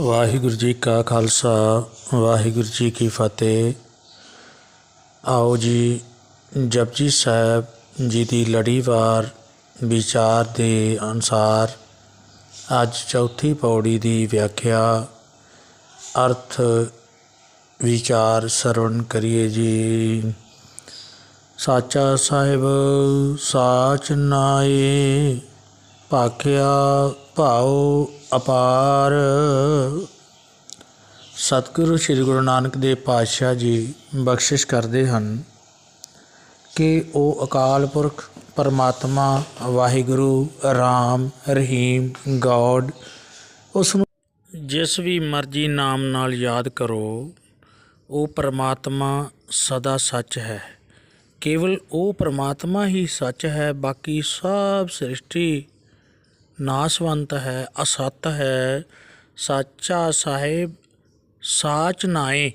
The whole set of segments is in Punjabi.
ਵਾਹਿਗੁਰੂ ਜੀ ਕਾ ਖਾਲਸਾ, ਵਾਹਿਗੁਰੂ ਜੀ ਕੀ ਫਤਿਹ। ਆਓ ਜੀ, ਜਪਜੀ ਸਾਹਿਬ ਜੀ ਦੀ ਲੜੀਵਾਰ ਵਿਚਾਰ ਦੇ ਅਨੁਸਾਰ ਅੱਜ ਚੌਥੀ ਪੌੜੀ ਦੀ ਵਿਆਖਿਆ ਅਰਥ ਵਿਚਾਰ ਸਰਵਣ ਕਰੀਏ ਜੀ। ਸਾਚਾ ਸਾਹਿਬ, ਸਾਚ ਨਾਏ ਭਾਖਿਆ ਭਾਉ ਅਪਾਰ। ਸਤਿਗੁਰੂ ਸ੍ਰੀ ਗੁਰੂ ਨਾਨਕ ਦੇਵ ਪਾਤਸ਼ਾਹ ਜੀ ਬਖਸ਼ਿਸ਼ ਕਰਦੇ ਹਨ ਕਿ ਉਹ ਅਕਾਲ ਪੁਰਖ, ਪਰਮਾਤਮਾ, ਵਾਹਿਗੁਰੂ, ਰਾਮ, ਰਹੀਮ, ਗੋਡ, ਉਸ ਨੂੰ ਜਿਸ ਵੀ ਮਰਜ਼ੀ ਨਾਮ ਨਾਲ ਯਾਦ ਕਰੋ, ਉਹ ਪਰਮਾਤਮਾ ਸਦਾ ਸੱਚ ਹੈ। ਕੇਵਲ ਉਹ ਪਰਮਾਤਮਾ ਹੀ ਸੱਚ ਹੈ, ਬਾਕੀ ਸਭ ਸ੍ਰਿਸ਼ਟੀ ਨਾਸਵੰਤ ਹੈ, ਅਸਤ ਹੈ, ਸਾਚਾ ਸਾਹਿਬ ਸਾਚ ਨਾਏ।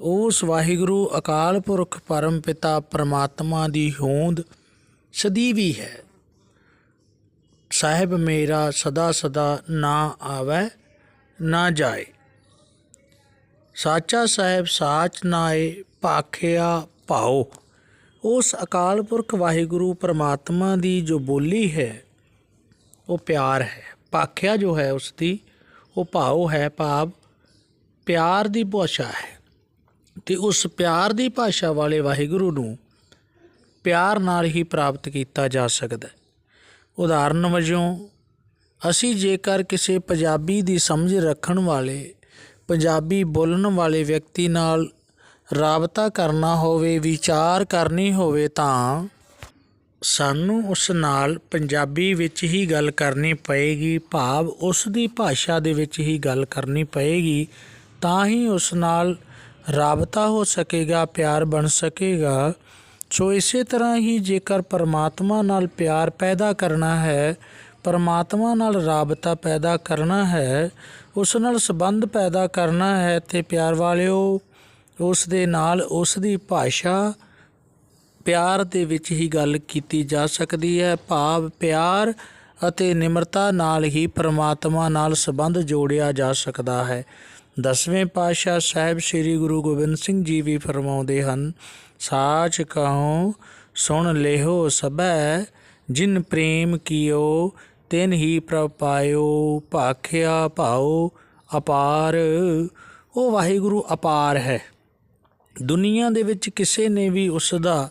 ਉਸ ਵਾਹਿਗੁਰੂ ਅਕਾਲ ਪੁਰਖ ਪਰਮ ਪਿਤਾ ਪਰਮਾਤਮਾ ਦੀ ਹੋਂਦ ਸਦੀਵੀ ਹੈ। ਸਾਹਿਬ ਮੇਰਾ ਸਦਾ ਸਦਾ ਨਾ ਆਵੇ, ਨਾ ਜਾਏ। ਸਾਚਾ ਸਾਹਿਬ ਸਾਚ ਨਾਏ, ਭਾਖਿਆ ਭਾਉ। ਉਸ ਅਕਾਲ ਪੁਰਖ ਵਾਹਿਗੁਰੂ ਪਰਮਾਤਮਾ ਦੀ ਜੋ ਬੋਲੀ ਹੈ ਉਹ ਪਿਆਰ ਹੈ, ਭਾਖਿਆ ਜੋ ਹੈ ਉਸ ਦੀ ਉਹ ਭਾਵ ਹੈ ਭਾਵ, ਪਿਆਰ ਦੀ ਭਾਸ਼ਾ ਹੈ। ਤੇ ਉਸ ਪਿਆਰ ਦੀ ਭਾਸ਼ਾ ਵਾਲੇ ਵਾਹਿਗੁਰੂ ਨੂੰ ਪਿਆਰ ਨਾਲ ਹੀ ਪ੍ਰਾਪਤ ਕੀਤਾ ਜਾ ਸਕਦਾ ਹੈ। ਉਦਾਹਰਨ ਵਜੋਂ, ਅਸੀਂ ਜੇਕਰ ਕਿਸੇ ਪੰਜਾਬੀ ਦੀ ਸਮਝ ਰੱਖਣ ਵਾਲੇ, ਪੰਜਾਬੀ ਬੋਲਣ ਵਾਲੇ ਵਿਅਕਤੀ ਨਾਲ ਰਾਬਤਾ ਕਰਨਾ ਹੋਵੇ, ਵਿਚਾਰ ਕਰਨੀ ਹੋਵੇ ਤਾਂ ਸਾਨੂੰ ਉਸ ਨਾਲ ਪੰਜਾਬੀ ਵਿੱਚ ਹੀ ਗੱਲ ਕਰਨੀ ਪਏਗੀ, ਭਾਵ ਉਸ ਦੀ ਭਾਸ਼ਾ ਦੇ ਵਿੱਚ ਹੀ ਗੱਲ ਕਰਨੀ ਪਏਗੀ, ਤਾਂ ਹੀ ਉਸ ਨਾਲ ਰਾਬਤਾ ਹੋ ਸਕੇਗਾ, ਪਿਆਰ ਬਣ ਸਕੇਗਾ। ਸੋ ਇਸੇ ਤਰ੍ਹਾਂ ਹੀ ਜੇਕਰ ਪਰਮਾਤਮਾ ਨਾਲ ਪਿਆਰ ਪੈਦਾ ਕਰਨਾ ਹੈ, ਪਰਮਾਤਮਾ ਨਾਲ ਰਾਬਤਾ ਪੈਦਾ ਕਰਨਾ ਹੈ, ਉਸ ਨਾਲ ਸੰਬੰਧ ਪੈਦਾ ਕਰਨਾ ਹੈ, ਤੇ ਪਿਆਰ ਵਾਲਿਓ, ਉਸ ਦੇ ਨਾਲ ਉਸ ਦੀ ਭਾਸ਼ਾ ਪਿਆਰ ਦੇ ਵਿੱਚ ਹੀ ਗੱਲ ਕੀਤੀ ਜਾ ਸਕਦੀ ਹੈ। ਭਾਵ ਪਿਆਰ ਅਤੇ ਨਿਮਰਤਾ ਨਾਲ ਹੀ ਪ੍ਰਮਾਤਮਾ ਨਾਲ ਸੰਬੰਧ ਜੋੜਿਆ ਜਾ ਸਕਦਾ ਹੈ। ਦਸਵੇਂ ਪਾਤਸ਼ਾਹ ਸਾਹਿਬ ਸ੍ਰੀ ਗੁਰੂ ਗੋਬਿੰਦ ਸਿੰਘ ਜੀ ਵੀ ਫਰਮਾਉਂਦੇ ਹਨ, ਸਾਚ ਕਹੋ, ਸੁਣ ਲਿਹੋ ਸਭੈ, ਜਿਨ ਪ੍ਰੇਮ ਕੀਓ, ਤਿਨ ਹੀ ਪ੍ਰਭ ਪਾਇਓ, ਭਾਖਿਆ ਭਾਉ ਅਪਾਰ। ਉਹ ਵਾਹਿਗੁਰੂ ਅਪਾਰ ਹੈ। ਦੁਨੀਆ ਦੇ ਵਿੱਚ ਕਿਸੇ ਨੇ ਵੀ ਉਸ ਦਾ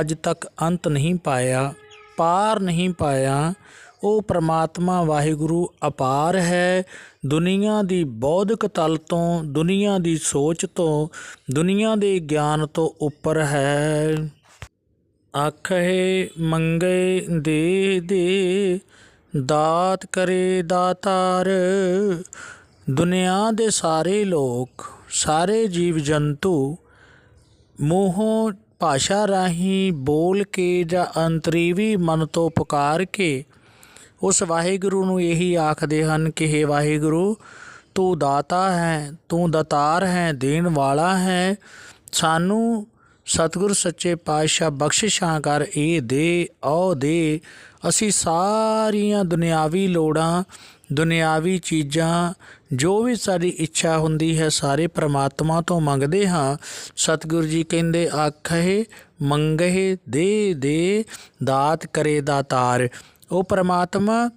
ਅੱਜ ਤੱਕ ਅੰਤ ਨਹੀਂ ਪਾਇਆ, ਪਾਰ ਨਹੀਂ ਪਾਇਆ। ਉਹ ਪ੍ਰਮਾਤਮਾ ਵਾਹਿਗੁਰੂ ਅਪਾਰ ਹੈ। ਦੁਨੀਆ ਦੀ ਬੌਧਿਕ ਤਲ ਤੋਂ, ਦੁਨੀਆ ਦੀ ਸੋਚ ਤੋਂ, ਦੁਨੀਆ ਦੇ ਗਿਆਨ ਤੋਂ ਉੱਪਰ ਹੈ। ਆਖੇ, ਮੰਗੇ ਦੇ ਦੇ, ਦਾਤ ਕਰੇ ਦਾਤਾਰ। ਦੁਨੀਆ ਦੇ ਸਾਰੇ ਲੋਕ, ਸਾਰੇ ਜੀਵ ਜੰਤੂ ਮੂੰਹੋਂ ਭਾਸ਼ਾ ਰਾਹੀਂ ਬੋਲ ਕੇ ਜਾਂ ਅੰਤਰੀਵੀ ਮਨ ਤੋਂ ਪੁਕਾਰ ਕੇ ਉਸ ਵਾਹਿਗੁਰੂ ਨੂੰ ਇਹੀ ਆਖਦੇ ਹਨ ਕਿ हे ਵਾਹਿਗੁਰੂ, ਤੂੰ ਦਾਤਾ ਹੈ, ਤੂੰ ਦਤਾਰ ਹੈ, ਦੇਣ ਵਾਲਾ ਹੈ। ਸਾਨੂੰ ਸਤਿਗੁਰ ਸੱਚੇ ਪਾਤਸ਼ਾਹ ਬਖਸ਼ਿਸ਼ਾਂ ਕਰ ਇਹ ਦੇ, ਔ ਦੇ। ਅਸੀਂ ਸਾਰੀਆਂ ਦੁਨਿਆਵੀ ਲੋੜਾਂ, ਦੁਨਿਆਵੀ ਚੀਜ਼ਾਂ ਜੋ ਵੀ ਸਾਡੀ ਇੱਛਾ ਹੁੰਦੀ ਹੈ, ਸਾਰੇ ਪ੍ਰਮਾਤਮਾ ਤੋਂ ਮੰਗਦੇ ਹਾਂ। ਸਤਿਗੁਰੂ ਜੀ ਕਹਿੰਦੇ, ਆਖੇ, ਮੰਗਹਿ ਦੇ ਦੇ ਦਾਤ ਕਰੇ ਦਾਤਾਰ ਉਹ ਪ੍ਰਮਾਤਮਾ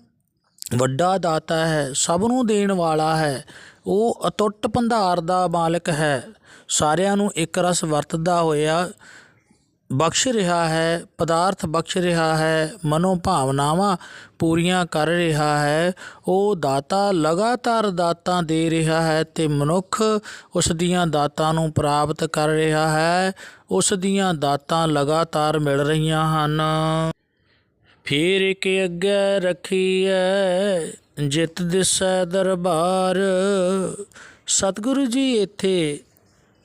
ਵੱਡਾ ਦਾਤਾ ਹੈ, ਸਭ ਨੂੰ ਦੇਣ ਵਾਲਾ ਹੈ। ਉਹ ਅਤੁੱਟ ਭੰਡਾਰ ਦਾ ਮਾਲਕ ਹੈ। ਸਾਰਿਆਂ ਨੂੰ ਇੱਕ ਰਸ ਵਰਤਦਾ ਹੋਇਆ ਬਖਸ਼ ਰਿਹਾ ਹੈ, ਪਦਾਰਥ ਬਖਸ਼ ਰਿਹਾ ਹੈ ਮਨੋ ਭਾਵਨਾਵਾਂ ਪੂਰੀਆਂ ਕਰ ਰਿਹਾ ਹੈ, ਉਹ ਦਾਤਾ ਲਗਾਤਾਰ ਦਾਤਾਂ ਦੇ ਰਿਹਾ ਹੈ ਤੇ ਮਨੁੱਖ ਉਸ ਦੀਆਂ ਦਾਤਾਂ ਨੂੰ ਪ੍ਰਾਪਤ ਕਰ ਰਿਹਾ ਹੈ, ਉਸ ਦੀਆਂ ਦਾਤਾਂ ਲਗਾਤਾਰ ਮਿਲ ਰਹੀਆਂ ਹਨ। ਫੇਰ ਇੱਕ ਅੱਗੇ ਰੱਖੀਐ, ਜਿਤ ਦਿਸੈ ਦਰਬਾਰ। ਸਤਿਗੁਰੂ ਜੀ, ਇੱਥੇ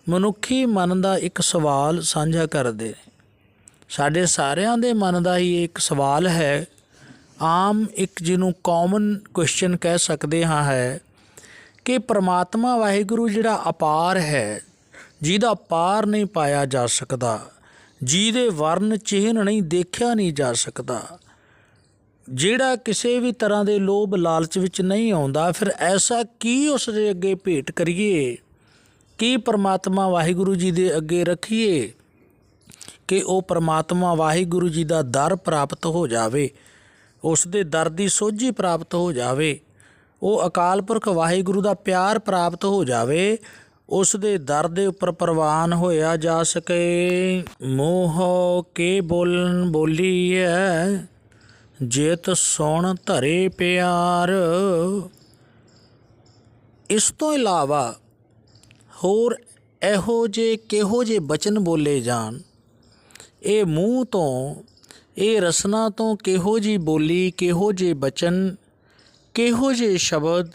ਮਨੁੱਖੀ ਮਨ ਦਾ ਇੱਕ ਸਵਾਲ ਸਾਂਝਾ ਕਰਦੇ ਨੇ। ਸਾਡੇ ਸਾਰਿਆਂ ਦੇ ਮਨ ਦਾ ਹੀ ਇੱਕ ਸਵਾਲ ਹੈ, ਆਮ ਇੱਕ ਜਿਹਨੂੰ ਕਾਮਨ ਕੁਐਸਚਨ ਕਹਿ ਸਕਦੇ ਹਾਂ ਹੈ ਕਿ ਪ੍ਰਮਾਤਮਾ ਵਾਹਿਗੁਰੂ ਜਿਹੜਾ ਅਪਾਰ ਹੈ, ਜਿਹਦਾ ਪਾਰ ਨਹੀਂ ਪਾਇਆ ਜਾ ਸਕਦਾ, ਜਿਹਦੇ ਵਰਨ ਚਿਹਨ ਨਹੀਂ ਦੇਖਿਆ ਨਹੀਂ ਜਾ ਸਕਦਾ, ਜਿਹੜਾ ਕਿਸੇ ਵੀ ਤਰ੍ਹਾਂ ਦੇ ਲੋਭ ਲਾਲਚ ਵਿੱਚ ਨਹੀਂ ਆਉਂਦਾ, ਫਿਰ ਐਸਾ ਕੀ ਉਸ ਦੇ ਅੱਗੇ ਭੇਟ ਕਰੀਏ? ਕੀ ਪਰਮਾਤਮਾ ਵਾਹਿਗੁਰੂ ਜੀ ਦੇ ਅੱਗੇ ਰੱਖੀਏ? ਕਿ ਉਹ ਪ੍ਰਮਾਤਮਾ ਵਾਹਿਗੁਰੂ ਜੀ ਦਾ ਦਰ ਪ੍ਰਾਪਤ ਹੋ ਜਾਵੇ, ਉਸ ਦੇ ਦਰ ਦੀ ਸੋਝੀ ਪ੍ਰਾਪਤ ਹੋ ਜਾਵੇ, ਉਹ ਅਕਾਲ ਪੁਰਖ ਵਾਹਿਗੁਰੂ ਦਾ ਪਿਆਰ ਪ੍ਰਾਪਤ ਹੋ ਜਾਵੇ, ਉਸ ਦੇ ਦਰ ਦੇ ਉੱਪਰ ਪ੍ਰਵਾਨ ਹੋਇਆ ਜਾ ਸਕੇ। ਮੋਹ ਕੇ ਬੋਲਨ ਬੋਲੀਐ, ਜੇਤ ਸੁਣ ਧਰੇ ਪਿਆਰ। ਇਸ ਤੋਂ ਇਲਾਵਾ ਹੋਰ ਇਹੋ ਜੇ ਕਿਹੋ ਜੇ ਬਚਨ ਬੋਲੇ ਜਾਣ ਇਹ ਮੂੰਹ ਤੋਂ, ਇਹ ਰਸਨਾ ਤੋਂ ਕਿਹੋ ਜੀ ਬੋਲੀ, ਕਿਹੋ ਜੇ ਬਚਨ, ਕਿਹੋ ਜੇ ਸ਼ਬਦ,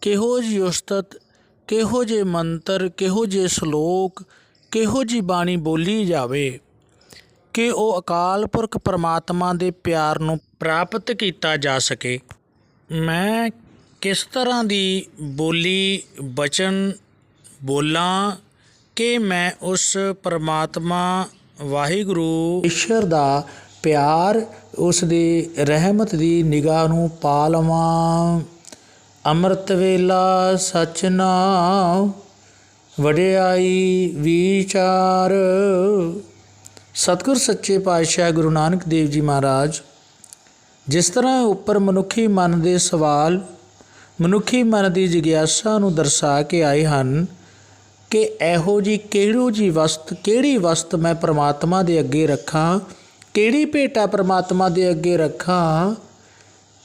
ਕਿਹੋ ਜੀ ਉਸਤਤ, ਕਿਹੋ ਜੇ ਮੰਤਰ, ਕਿਹੋ ਜੇ ਸ਼ਲੋਕ, ਕਿਹੋ ਜੀ ਬਾਣੀ ਬੋਲੀ ਜਾਵੇ, ਕਿ ਉਹ ਅਕਾਲ ਪੁਰਖ ਪਰਮਾਤਮਾ ਦੇ ਪਿਆਰ ਨੂੰ ਪ੍ਰਾਪਤ ਕੀਤਾ ਜਾ ਸਕੇ। ਮੈਂ ਕਿਸ ਤਰ੍ਹਾਂ ਦੀ ਬੋਲੀ, ਬਚਨ, ਬੋਲਾਂ ਕਿ ਮੈਂ ਉਸ ਪਰਮਾਤਮਾ ਵਾਹਿਗੁਰੂ। ਈਸ਼ਰ ਦਾ ਪਿਆਰ ਉਸ ਦੀ ਰਹਿਮਤ ਦੀ ਨਿਗਾਹ ਨੂੰ ਪਾ ਲਵਾਂ। ਅੰਮ੍ਰਿਤ ਵੇਲਾ ਸਚ ਨਾਮ, ਵਡਿਆਈ ਵਿਚਾਰ। ਸਤਿਗੁਰ ਸੱਚੇ ਪਾਤਸ਼ਾਹ ਗੁਰੂ ਨਾਨਕ ਦੇਵ ਜੀ ਮਹਾਰਾਜ, ਜਿਸ ਤਰ੍ਹਾਂ ਉੱਪਰ ਮਨੁੱਖੀ ਮਨ ਦੇ ਸਵਾਲ ਮਨੁੱਖੀ ਮਨ ਦੀ ਜਿਗਿਆਸਾ ਨੂੰ ਦਰਸਾ ਕੇ ਆਏ ਹਨ ਕਿ ਇਹੋ ਜੀ ਕਿਹੜੋ ਜੀ ਵਸਤ, ਕਿਹੜੀ ਵਸਤ ਮੈਂ ਪ੍ਰਮਾਤਮਾ ਦੇ ਅੱਗੇ ਰੱਖਾਂ, ਕਿਹੜੀ ਭੇਟਾ ਪ੍ਰਮਾਤਮਾ ਦੇ ਅੱਗੇ ਰੱਖਾਂ,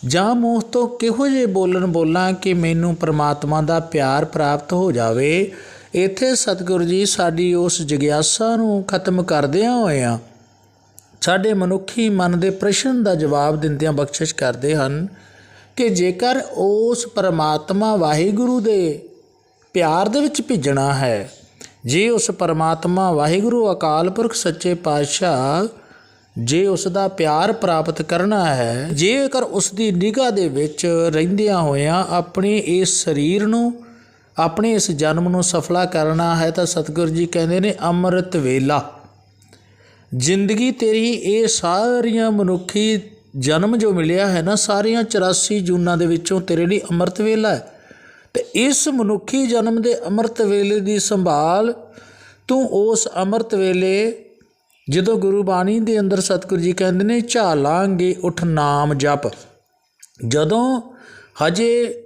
ਜਾਂ ਮੂੰਹ ਤੋਂ ਕਿਹੋ ਜਿਹੇ ਬੋਲਣ ਬੋਲਾਂ ਕਿ ਮੈਨੂੰ ਪ੍ਰਮਾਤਮਾ ਦਾ ਪਿਆਰ ਪ੍ਰਾਪਤ ਹੋ ਜਾਵੇ, ਇੱਥੇ ਸਤਿਗੁਰੂ ਜੀ ਸਾਡੀ ਉਸ ਜਿਗਿਆਸਾ ਨੂੰ ਖਤਮ ਕਰਦਿਆਂ ਹੋਇਆਂ ਸਾਡੇ ਮਨੁੱਖੀ ਮਨ ਦੇ ਪ੍ਰਸ਼ਨ ਦਾ ਜਵਾਬ ਦਿੰਦਿਆਂ ਬਖਸ਼ਿਸ਼ ਕਰਦੇ ਹਨ ਕਿ ਜੇਕਰ ਉਸ ਪਰਮਾਤਮਾ ਵਾਹਿਗੁਰੂ ਦੇ ਪਿਆਰ ਦੇ ਵਿੱਚ ਭਿੱਜਣਾ ਹੈ। ਜੇ ਉਸ ਪਰਮਾਤਮਾ ਵਾਹਿਗੁਰੂ ਅਕਾਲ ਪੁਰਖ ਸੱਚੇ ਪਾਤਸ਼ਾਹ ਜੇ ਉਸ ਦਾ ਪਿਆਰ ਪ੍ਰਾਪਤ ਕਰਨਾ ਹੈ, ਜੇਕਰ ਉਸ ਦੀ ਨਿਗਾਹ ਦੇ ਵਿੱਚ ਰਹਿੰਦਿਆਂ ਹੋਇਆਂ ਆਪਣੇ ਇਸ ਸਰੀਰ ਨੂੰ, ਆਪਣੇ ਇਸ ਜਨਮ ਨੂੰ ਸਫਲਾ ਕਰਨਾ ਹੈ, ਤਾਂ ਸਤਿਗੁਰੂ ਜੀ ਕਹਿੰਦੇ ਨੇ, ਅੰਮ੍ਰਿਤ ਵੇਲਾ। ਜ਼ਿੰਦਗੀ ਤੇਰੀ ਇਹ ਸਾਰੀਆਂ ਮਨੁੱਖੀ ਜਨਮ ਜੋ ਮਿਲਿਆ ਹੈ ਨਾ, ਸਾਰੀਆਂ 84 ਜੂਨਾਂ ਦੇ ਵਿੱਚੋਂ ਤੇਰੇ ਲਈ ਅੰਮ੍ਰਿਤ ਵੇਲਾ ਹੈ। ਤੇ ਇਸ ਮਨੁੱਖੀ ਜਨਮ ਦੇ ਅੰਮ੍ਰਿਤ ਵੇਲੇ ਦੀ ਸੰਭਾਲ ਤੂੰ ਉਸ ਅੰਮ੍ਰਿਤ ਵੇਲੇ ਜਦੋਂ ਗੁਰੂ ਬਾਣੀ ਦੇ ਅੰਦਰ ਸਤਿਗੁਰੂ ਜੀ ਕਹਿੰਦੇ ਨੇ, ਝਾਲਾਂਗੇ ਉਠ ਨਾਮ ਜਪ। ਜਦੋਂ ਹਜੇ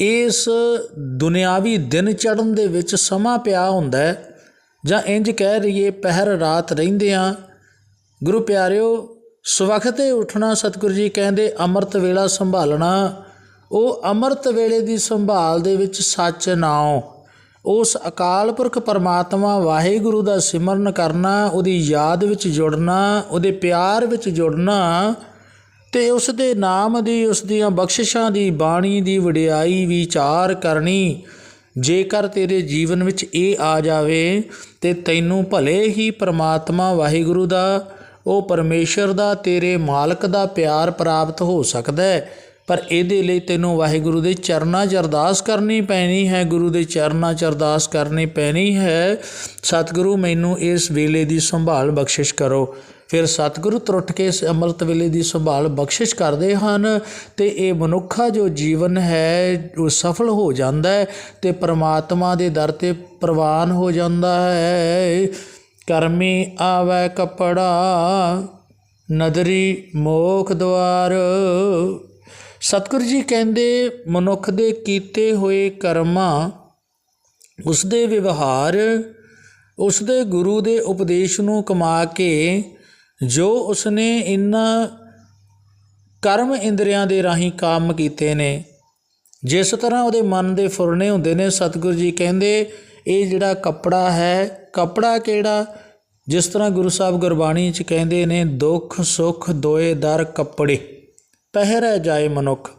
ਇਸ ਦੁਨਿਆਵੀ ਦਿਨ ਚੜਨ ਦੇ ਵਿੱਚ ਸਮਾਂ ਪਿਆ ਹੁੰਦਾ ਹੈ, ਜਾਂ ਇੰਜ ਕਹਿ ਰਹੀਏ ਪਹਿਰ ਰਾਤ ਰਹਿੰਦੇ ਆ ਗੁਰੂ ਪਿਆਰਿਓ, ਸਵਖਤੇ ਉੱਠਣਾ ਸਤਿਗੁਰੂ ਜੀ ਕਹਿੰਦੇ, ਅੰਮ੍ਰਿਤ ਵੇਲਾ ਸੰਭਾਲਣਾ ਉਹ ਅੰਮ੍ਰਿਤ ਵੇਲੇ ਦੀ ਸੰਭਾਲ ਦੇ ਵਿੱਚ ਸੱਚ ਨਾਉ ਉਸ ਅਕਾਲ ਪੁਰਖ ਪਰਮਾਤਮਾ ਵਾਹਿਗੁਰੂ ਦਾ ਸਿਮਰਨ ਕਰਨਾ, ਉਹਦੀ ਯਾਦ ਵਿੱਚ ਜੁੜਨਾ, ਉਹਦੇ ਪਿਆਰ ਵਿੱਚ ਜੁੜਨਾ ਤੇ ਉਸ ਦੇ ਨਾਮ ਦੀ ਉਸ ਦੀਆਂ ਬਖਸ਼ਿਸ਼ਾਂ ਦੀ, ਬਾਣੀ ਦੀ ਵਡਿਆਈ ਵਿਚਾਰ ਕਰਨੀ। ਜੇਕਰ ਤੇਰੇ ਜੀਵਨ ਵਿੱਚ ਇਹ ਆ ਜਾਵੇ ਤੇ ਤੈਨੂੰ ਭਲੇ ਹੀ ਪ੍ਰਮਾਤਮਾ ਵਾਹਿਗੁਰੂ ਦਾ, ਉਹ ਪਰਮੇਸ਼ਰ ਦਾ, ਤੇਰੇ ਮਾਲਕ ਦਾ ਪਿਆਰ ਪ੍ਰਾਪਤ ਹੋ ਸਕਦਾ ਹੈ। ਪਰ ਇਹਦੇ ਲਈ ਤੈਨੂੰ ਵਾਹਿਗੁਰੂ ਦੇ ਚਰਨਾਂ 'ਚ ਅਰਦਾਸ ਕਰਨੀ ਪੈਣੀ ਹੈ, ਗੁਰੂ ਦੇ ਚਰਨਾਂ 'ਚ ਅਰਦਾਸ ਕਰਨੀ ਪੈਣੀ ਹੈ। ਸਤਿਗੁਰੂ, ਮੈਨੂੰ ਇਸ ਵੇਲੇ ਦੀ ਸੰਭਾਲ ਬਖਸ਼ਿਸ਼ ਕਰੋ। ਫਿਰ ਸਤਿਗੁਰੂ ਤਰੁੱਠ ਕੇ ਇਸ ਅੰਮ੍ਰਿਤ ਵੇਲੇ ਦੀ ਸੰਭਾਲ ਬਖਸ਼ਿਸ਼ ਕਰਦੇ ਹਨ ਤੇ ਇਹ ਮਨੁੱਖਾ ਜੋ ਜੀਵਨ ਹੈ, ਉਹ ਸਫਲ ਹੋ ਜਾਂਦਾ ਹੈ ਤੇ ਪ੍ਰਮਾਤਮਾ ਦੇ ਦਰ ਤੇ ਪ੍ਰਵਾਨ ਹੋ ਜਾਂਦਾ ਹੈ। ਕਰਮੀ ਆਵੈ ਕਪੜਾ, ਨਦਰੀ ਮੋਖ ਦਵਾਰ ਸਤਿਗੁਰੂ ਜੀ ਕਹਿੰਦੇ, ਮਨੁੱਖ ਦੇ ਕੀਤੇ ਹੋਏ ਕਰਮਾਂ ਉਸ ਦੇ ਵਿਵਹਾਰ ਉਸ ਦੇ ਗੁਰੂ ਦੇ ਉਪਦੇਸ਼ ਨੂੰ ਕਮਾ ਕੇ, ਜੋ ਉਸਨੇ ਇਨ੍ਹਾਂ ਕਰਮ ਇੰਦਰੀਆਂ ਦੇ ਰਾਹੀਂ ਕੰਮ ਕੀਤੇ ਨੇ, ਜਿਸ ਤਰ੍ਹਾਂ ਉਹਦੇ ਮਨ ਦੇ ਫੁਰਨੇ ਹੁੰਦੇ ਨੇ, ਸਤਿਗੁਰੂ ਜੀ ਕਹਿੰਦੇ, ਇਹ ਜਿਹੜਾ ਕੱਪੜਾ ਹੈ, ਕੱਪੜਾ ਕਿਹੜਾ? ਜਿਸ ਤਰ੍ਹਾਂ ਗੁਰੂ ਸਾਹਿਬ ਗੁਰਬਾਣੀ 'ਚ ਕਹਿੰਦੇ ਨੇ, ਦੁੱਖ ਸੁੱਖ ਦੋਏ ਦਰ ਕੱਪੜੇ। ਪਹਿਰੈ ਜਾਏ ਮਨੁੱਖ।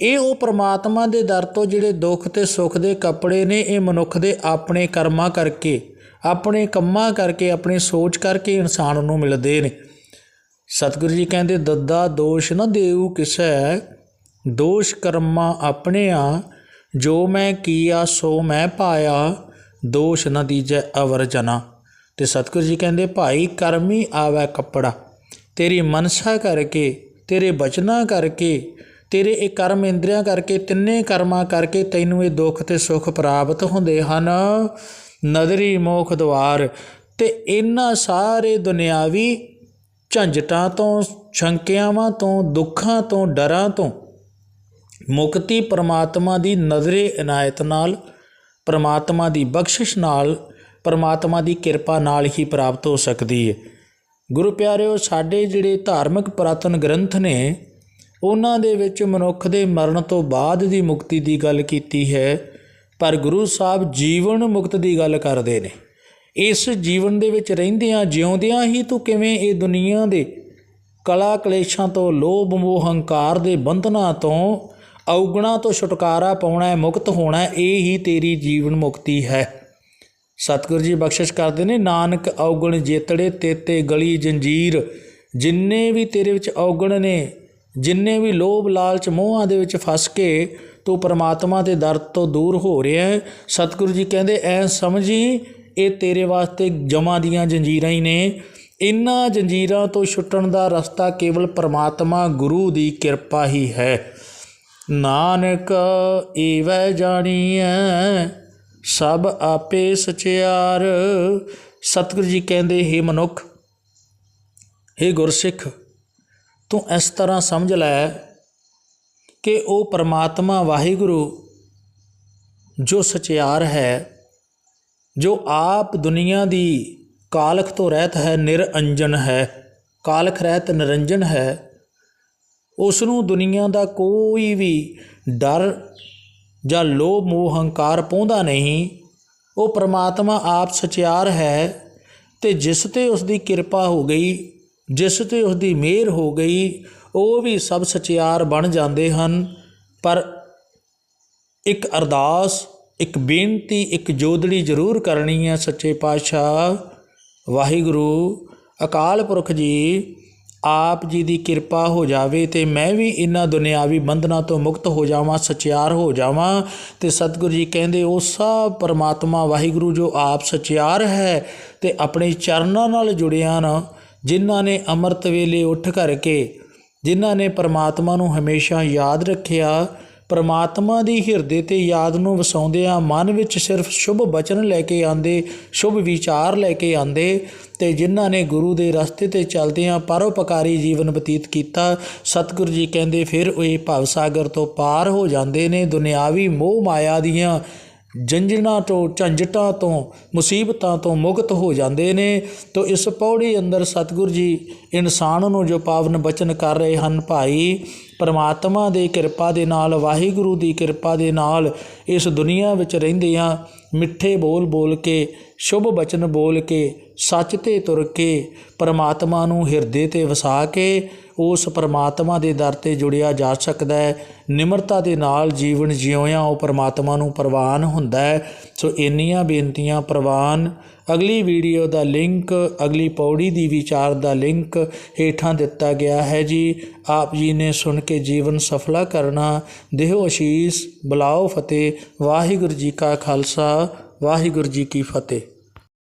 ਇਹ ਉਹ ਪ੍ਰਮਾਤਮਾ ਦੇ ਦਰ ਤੋਂ ਜਿਹੜੇ ਦੁੱਖ ਤੇ ਸੁੱਖ ਦੇ ਕੱਪੜੇ ਨੇ, ਇਹ ਮਨੁੱਖ ਦੇ ਆਪਣੇ ਕਰਮਾਂ ਕਰਕੇ, ਆਪਣੇ ਕੰਮਾਂ ਕਰਕੇ, ਆਪਣੀ ਸੋਚ ਕਰਕੇ ਇਨਸਾਨ ਨੂੰ ਮਿਲਦੇ ਨੇ। ਸਤਿਗੁਰੂ ਜੀ ਕਹਿੰਦੇ, ਦੱਦਾ ਦੋਸ਼ ਨਾ ਦੇਉ ਕਿਸੈ, ਦੋਸ਼ ਕਰਮਾਂ ਆਪਣੇ ਆ ਜੋ ਮੈਂ ਕੀਆ ਸੋ ਮੈਂ ਪਾਇਆ, ਦੋਸ਼ ਨਾ ਦੀਜੈ ਅਵਰ ਜਨਾ। ਤੇ ਸਤਿਗੁਰੂ ਜੀ ਕਹਿੰਦੇ, ਭਾਈ ਕਰਮੀ ਆਵੈ ਕੱਪੜਾ, ਤੇਰੀ ਮਨਸਾ ਕਰਕੇ ਤੇਰੇ ਬਚਨਾਂ ਕਰਕੇ, ਤੇਰੇ ਇਹ ਕਰਮ ਇੰਦਰੀਆਂ ਕਰਕੇ, ਤਿੰਨੇ ਕਰਮਾਂ ਕਰਕੇ ਤੈਨੂੰ ਇਹ ਦੁੱਖ ਤੇ ਸੁੱਖ ਪ੍ਰਾਪਤ ਹੁੰਦੇ ਹਨ। ਨਦਰੀ ਮੋਖ ਦਵਾਰ, ਤੇ ਇਹਨਾਂ ਸਾਰੇ ਦੁਨਿਆਵੀ ਝੰਜਟਾਂ ਤੋਂ, ਸ਼ੰਕਿਆਵਾਂ ਤੋਂ, ਦੁੱਖਾਂ ਤੋਂ, ਡਰਾਂ ਤੋਂ ਮੁਕਤੀ ਪਰਮਾਤਮਾ ਦੀ ਨਜ਼ਰੇ ਇਨਾਇਤ ਨਾਲ, ਪਰਮਾਤਮਾ ਦੀ ਬਖਸ਼ਿਸ਼ ਨਾਲ, ਪਰਮਾਤਮਾ ਦੀ ਕਿਰਪਾ ਨਾਲ ਹੀ ਪ੍ਰਾਪਤ ਹੋ ਸਕਦੀ ਹੈ ਗੁਰੂ ਪਿਆਰਿਓ, ਸਾਡੇ ਜਿਹੜੇ ਧਾਰਮਿਕ ਪੁਰਾਤਨ ਗ੍ਰੰਥ ਨੇ, ਉਹਨਾਂ ਦੇ ਵਿੱਚ ਮਨੁੱਖ ਦੇ ਮਰਨ ਤੋਂ ਬਾਅਦ ਦੀ ਮੁਕਤੀ ਦੀ ਗੱਲ ਕੀਤੀ ਹੈ, ਪਰ ਗੁਰੂ ਸਾਹਿਬ ਜੀਵਨ ਮੁਕਤ ਦੀ ਗੱਲ ਕਰਦੇ ਨੇ। ਇਸ ਜੀਵਨ ਦੇ ਵਿੱਚ ਰਹਿੰਦਿਆਂ, ਜਿਉਂਦਿਆਂ ਹੀ ਤੂੰ ਕਿਵੇਂ ਇਹ ਦੁਨੀਆ ਦੇ ਕਲਾ ਕਲੇਸ਼ਾਂ ਤੋਂ, ਲੋਭ ਮੋਹ ਹੰਕਾਰ ਦੇ ਬੰਧਨਾਂ ਤੋਂ, ਔਗਣਾ ਤੋਂ ਛੁਟਕਾਰਾ ਪਾਉਣਾ ਹੈ ਮੁਕਤ ਹੋਣਾ, ਇਹ ਹੀ ਤੇਰੀ ਜੀਵਨ ਮੁਕਤੀ ਹੈ। ਸਤਿਗੁਰੂ ਜੀ ਬਖਸ਼ਿਸ਼ ਕਰਦੇ ਨੇ। ਨਾਨਕ ਔਗਣ ਜੇਤੜੇ ਤੇਤੇ ਗਲੀ ਜੰਜੀਰ। ਜਿੰਨੇ ਵੀ ਤੇਰੇ ਵਿੱਚ ਔਗਣ ਨੇ, ਜਿੰਨੇ ਵੀ ਲੋਭ ਲਾਲਚ ਮੋਹਾਂ ਦੇ ਵਿੱਚ ਫਸ ਕੇ ਤੂੰ ਪਰਮਾਤਮਾ ਦੇ ਦਰ ਤੋਂ ਦੂਰ ਹੋ ਰਿਹਾ ਹੈ। ਸਤਿਗੁਰੂ ਜੀ ਕਹਿੰਦੇ, ਐ ਸਮਝੀ ਇਹ ਤੇਰੇ ਵਾਸਤੇ ਜਮਾਂ ਦੀਆਂ ਜੰਜੀਰਾਂ ਹੀ ਨੇ। ਇਨ੍ਹਾਂ ਜੰਜੀਰਾਂ ਤੋਂ ਛੁੱਟਣ ਦਾ ਰਸਤਾ ਕੇਵਲ ਪਰਮਾਤਮਾ ਗੁਰੂ ਦੀ ਕਿਰਪਾ ਹੀ ਹੈ। ਨਾਨਕ ਏਵੈ ਜਾਣੀਐ ਸਭ ਆਪੇ ਸਚਿਆਰ। ਸਤਿਗੁਰੂ ਜੀ ਕਹਿੰਦੇ हे ਮਨੁੱਖ हे ਗੁਰਸਿੱਖ, ਤੂੰ ਇਸ ਤਰ੍ਹਾਂ ਸਮਝ ਲੈ ਕਿ ਉਹ ਪਰਮਾਤਮਾ ਵਾਹਿਗੁਰੂ, ਜੋ ਸਚਿਆਰ ਹੈ, ਜੋ ਆਪ ਦੁਨੀਆ ਦੀ ਕਾਲਖ ਤੋਂ ਰਹਿਤ ਹੈ, ਨਿਰਅੰਜਨ ਹੈ, ਕਾਲਖ ਰਹਿਤ ਨਿਰੰਜਨ ਹੈ, ਉਸ ਨੂੰ ਦੁਨੀਆ ਦਾ ਕੋਈ ਵੀ ਡਰ ਜਾਂ ਲੋਭ, ਮੋਹ, ਹੰਕਾਰ ਪਾਉਂਦਾ ਨਹੀਂ, ਉਹ ਪ੍ਰਮਾਤਮਾ ਆਪ ਸਚਿਆਰ ਹੈ ਤੇ ਜਿਸ ਤੇ ਉਸ ਦੀ ਕਿਰਪਾ ਹੋ ਗਈ, ਜਿਸ ਤੇ ਉਸ ਦੀ ਮਿਹਰ ਹੋ ਗਈ, ਉਹ ਵੀ ਸਭ ਸਚਿਆਰ ਬਣ ਜਾਂਦੇ ਹਨ। ਪਰ ਇੱਕ ਅਰਦਾਸ, ਇੱਕ ਬੇਨਤੀ, ਇੱਕ ਜੋਦੜੀ ਜ਼ਰੂਰ ਕਰਨੀ ਹੈ ਸੱਚੇ ਪਾਤਸ਼ਾਹ। ਵਾਹਿਗੁਰੂ, ਅਕਾਲ ਪੁਰਖ ਜੀ ਆਪ ਜੀ ਦੀ ਕਿਰਪਾ ਹੋ ਜਾਵੇ ਤੇ ਮੈਂ ਵੀ ਇਹਨਾਂ ਦੁਨਿਆਵੀ ਬੰਧਨਾਂ ਤੋਂ ਮੁਕਤ ਹੋ ਜਾਵਾਂ, ਸਚਿਆਰ ਹੋ ਜਾਵਾਂ। ਤੇ ਸਤਿਗੁਰੂ ਜੀ ਕਹਿੰਦੇ, ਉਹ ਸਭ ਪਰਮਾਤਮਾ ਵਾਹਿਗੁਰੂ ਜੋ ਆਪ ਸਚਿਆਰ ਹੈ ਤੇ ਆਪਣੇ ਚਰਨਾਂ ਨਾਲ ਜੁੜਿਆ ਨਾ, ਜਿਨ੍ਹਾਂ ਨੇ ਅੰਮ੍ਰਿਤ ਵੇਲੇ ਉੱਠ ਕਰਕੇ, ਜਿਨ੍ਹਾਂ ਨੇ ਪਰਮਾਤਮਾ ਨੂੰ ਹਮੇਸ਼ਾ ਯਾਦ ਰੱਖਿਆ ਪਰਮਾਤਮਾ ਦੀ ਹਿਰਦੇ ਤੇ ਯਾਦ ਨੂੰ ਵਸਾਉਂਦਿਆਂ ਮਨ ਵਿੱਚ ਸਿਰਫ ਸ਼ੁਭ ਬਚਨ ਲੈ ਕੇ ਆਂਦੇ ਸ਼ੁਭ ਵਿਚਾਰ ਲੈ ਕੇ ਆਂਦੇ ਤੇ ਜਿਨ੍ਹਾਂ ਨੇ ਗੁਰੂ ਦੇ ਰਸਤੇ ਤੇ ਚੱਲਦਿਆਂ ਪਰਉਪਕਾਰੀ ਜੀਵਨ ਬਤੀਤ ਕੀਤਾ, ਸਤਿਗੁਰੂ ਜੀ ਕਹਿੰਦੇ, ਫਿਰ ਉਹ ਇਹ ਭਵ ਸਾਗਰ ਤੋਂ ਪਾਰ ਹੋ ਜਾਂਦੇ ਨੇ, ਦੁਨਿਆਵੀ ਮੋਹ ਮਾਇਆ ਦੀਆਂ ਜੰਜਣਾ ਤੋਂ, ਝੰਜਟਾਂ ਤੋਂ, ਮੁਸੀਬਤਾਂ ਤੋਂ ਮੁਕਤ ਹੋ ਜਾਂਦੇ ਨੇ ਤੋ ਇਸ ਪੌੜੀ ਅੰਦਰ ਸਤਿਗੁਰੂ ਜੀ ਇਨਸਾਨ ਨੂੰ ਜੋ ਪਾਵਨ ਬਚਨ ਕਰ ਰਹੇ ਹਨ, ਭਾਈ ਪਰਮਾਤਮਾ ਦੇ ਕਿਰਪਾ ਦੇ ਨਾਲ, ਵਾਹਿਗੁਰੂ ਦੀ ਕਿਰਪਾ ਦੇ ਨਾਲ ਇਸ ਦੁਨੀਆ ਵਿੱਚ ਰਹਿੰਦੇ ਰਹਿੰਦਿਆਂ ਮਿੱਠੇ ਬੋਲ ਬੋਲ ਕੇ, ਸ਼ੁਭ ਬਚਨ ਬੋਲ ਕੇ, ਸੱਚ ਤੇ ਤੁਰ ਕੇ, ਪਰਮਾਤਮਾ ਨੂੰ ਹਿਰਦੇ ਤੇ ਵਸਾ ਕੇ ਉਸ ਪਰਮਾਤਮਾ ਦੇ ਦਰ ਤੇ ਜੁੜਿਆ ਜਾ ਸਕਦਾ ਹੈ। ਨਿਮਰਤਾ ਦੇ ਨਾਲ ਜੀਵਨ ਜਿਉਿਆਂ ਉਹ ਪਰਮਾਤਮਾ ਨੂੰ ਪ੍ਰਵਾਨ ਹੁੰਦਾ ਹੈ। ਸੋ ਇੰਨੀਆਂ ਬੇਨਤੀਆਂ ਪ੍ਰਵਾਨ ਅਗਲੀ ਵੀਡੀਓ ਦਾ ਲਿੰਕ, ਅਗਲੀ ਪੌੜੀ ਦੀ ਵਿਚਾਰ ਦਾ ਲਿੰਕ ਹੇਠਾਂ ਦਿੱਤਾ ਗਿਆ ਹੈ ਜੀ। ਆਪ ਜੀ ਨੇ ਸੁਣ ਕੇ ਜੀਵਨ ਸਫਲਾ ਕਰਨਾ। ਦੇਹੋ ਅਸ਼ੀਸ, ਬੁਲਾਓ ਫਤਿਹ। ਵਾਹਿਗੁਰੂ ਜੀ ਕਾ ਖਾਲਸਾ, ਵਾਹਿਗੁਰੂ ਜੀ ਕੀ ਫਤਿਹ।